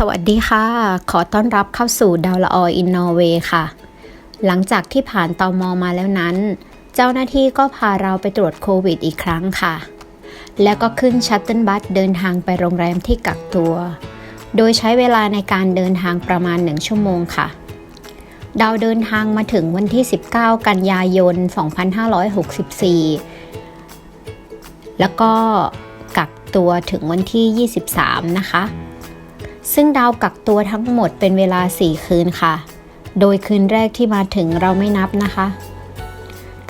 สวัสดีค่ะ ขอต้อนรับเข้าสู่ดาวละออินนอร์เวย์ค่ะ หลังจากที่ผ่านตอมอมาแล้วนั้น เจ้าหน้าที่ก็พาเราไปตรวจโควิดอีกครั้งค่ะ แล้วก็ขึ้นชัตเติลบัสเดินทางไปโรงแรมที่กักตัว โดยใช้เวลาในการเดินทางประมาณ 1 ชั่วโมงค่ะ ดาวเดินทางมาถึงวันที่ 19 กันยายน 2564 แล้วก็กักตัวถึงวันที่ 23 นะคะ ซึ่งดาวกักตัวทั้งหมดเป็นเวลา 4 คืนค่ะ โดยคืนแรกที่มาถึงเราไม่นับนะคะ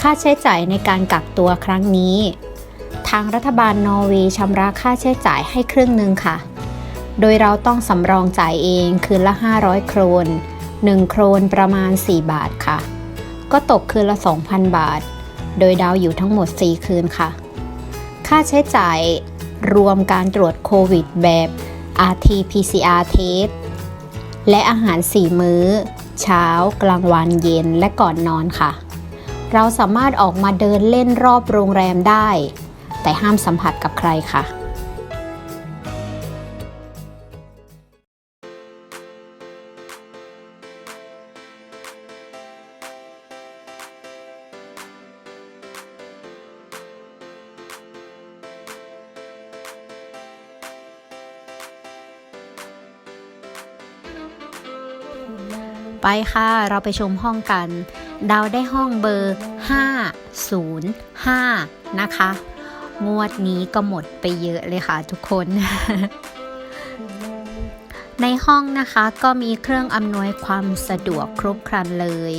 ค่าใช้จ่ายในการกักตัวครั้งนี้ ทางรัฐบาลนอร์เวย์ชำระค่าใช้จ่ายให้ครึ่งหนึ่งค่ะ โดยเราต้องสำรองจ่ายเองคืนละ 500 โครน 1 โครนประมาณ 4 บาทค่ะ ก็ตกคืนละ 2,000 บาท โดยดาวอยู่ทั้งหมด 4 คืนค่ะ ค่าใช้จ่ายรวมการตรวจโควิดแบบ RT-PCR test และอาหาร 4 มื้อ เช้ากลางวันเย็นและก่อนนอนค่ะ เราสามารถออกมาเดินเล่นรอบโรงแรมได้ แต่ห้ามสัมผัสกับใครค่ะ ไปค่ะ เราไปชมห้องกัน ดาวได้ห้องเบอร์ 505 นะคะ งวดนี้ก็หมดไปเยอะเลยค่ะทุกคน ในห้องนะคะก็มีเครื่องอำนวยความสะดวกครบครันเลย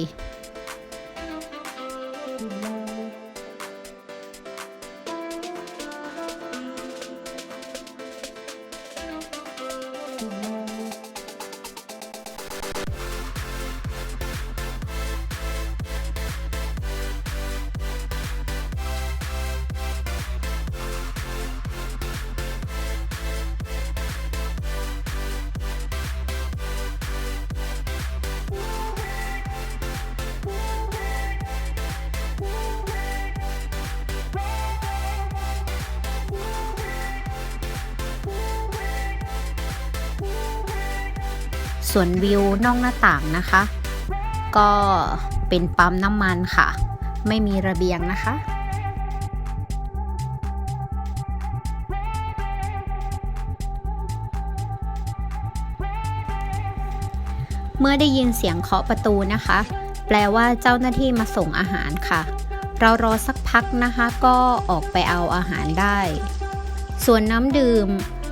ส่วนวิวนอกหน้าต่างนะคะ ก็เป็นปั๊มน้ำมันค่ะ ไม่มีระเบียงนะคะเมื่อได้ยินเสียงเคาะประตูนะคะ แปลว่าเจ้าหน้าที่มาส่งอาหารค่ะ เรารอสักพักนะคะ ก็ออกไปเอาอาหารได้ ส่วนน้ำดื่ม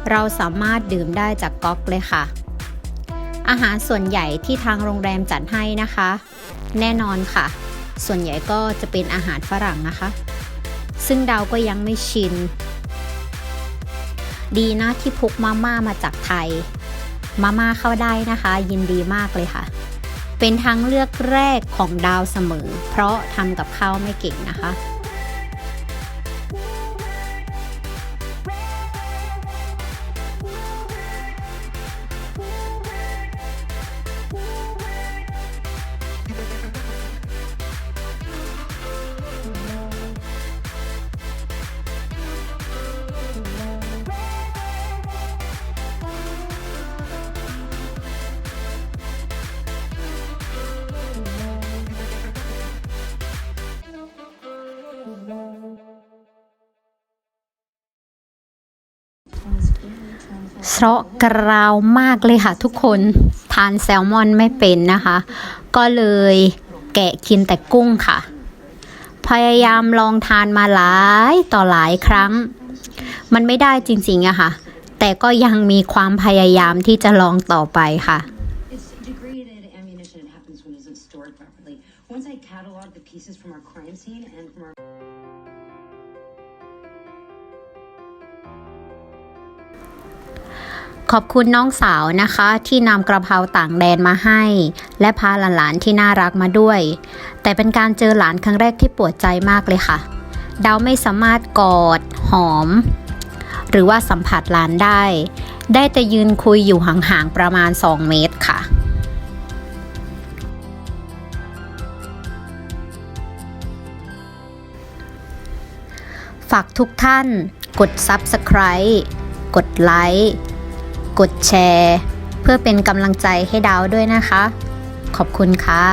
เราสามารถดื่มได้จากก๊อกเลยค่ะ อาหารส่วนใหญ่ที่ทางโรงแรมจัดให้นะคะ แน่นอนค่ะ ส่วนใหญ่ก็จะเป็นอาหารฝรั่งนะคะ ซึ่งดาวก็ยังไม่ชิน ดีนะที่พกมาม่ามาจากไทย มาม่าเข้าได้นะคะ ยินดีมากเลยค่ะ เป็นทางเลือกแรกของดาวเสมอ เพราะทำกับข้าวไม่เก่งนะคะ เพราะกราวมากเลยค่ะทุกคนทานแซลมอนไม่เป็นนะคะ ก็เลยแกะกินแต่กุ้งค่ะ พยายามลองทานมาหลายต่อหลายครั้ง มันไม่ได้จริงๆอะค่ะ แต่ก็ยังมีความพยายามที่จะลองต่อไปค่ะ Once I catalog the pieces from our crime scene and from our อบคุณน้องสาวนะคะ ที่นำกระเพราต่างแดนมาให้ และพาหลานๆที่น่ารักมาด้วย แต่เป็นการเจอหลานครั้งแรกที่ปวดใจมากเลยค่ะ ดาวไม่สามารถกอด หอม หรือว่าสัมผัสหลานได้ ได้แต่ยืนคุยอยู่ห่างๆประมาณ 2 เมตรค่ะฝากทุกท่าน กด Subscribe กดไลค์ กดแชร์ เพื่อเป็นกำลังใจให้ดาวด้วยนะคะ ขอบคุณค่ะ